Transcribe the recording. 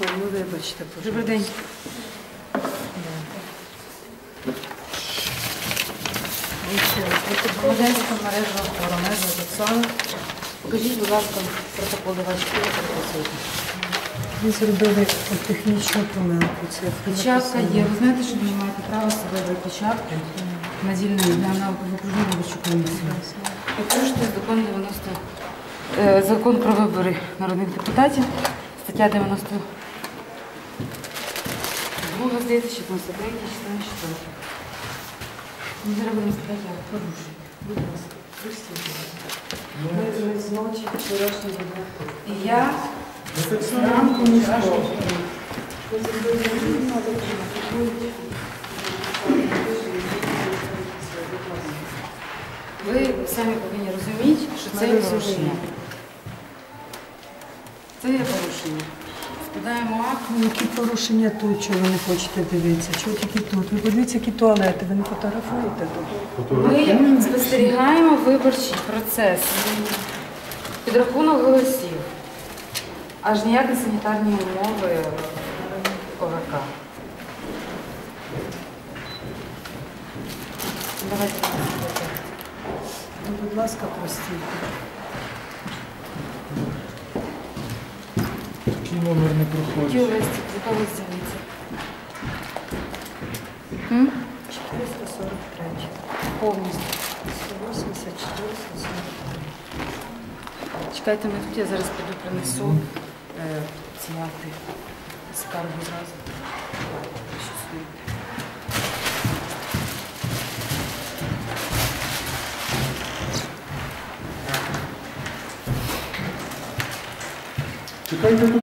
Ну, вибачте, Добрий день. Громадянська мережа Воронежа Оксана. Покажіть, будь ласка, протокол ваші присутні. Ви зробили технічну помилку. Це Печатка є. Ви знаєте, що ви маєте права з собою печатку на звільнення на окружну виборчу комісію. Ви закон 90, е, закон про вибори народних депутатів, стаття 90. Друга, здається, 16 14. Ми зараз будемо сказати, як порушую. Будь ласка, пустіть. Ми, ми зночі вчорашній дебат. І я зранку не скажу. Ви самі повинні розуміти, що це є порушення. Це є порушення. Складаємо акт. Ну, Які порушення тут, чого ви не хочете дивитися? Чого тільки тут? Ви подивіться, які туалети, ви не фотографуєте тут. Ми спостерігаємо виборчий процес. Підрахунок голосів. Аж ніяк не санітарні умови ОВК. Давайте. Ну, будь ласка, простіть. Який номер не проходить? здається? 443. Повністю. 184, 143. Чекайте, ми тут, я зараз піду принесу е, ці акти. Скаргу зразу. Чекайте тут.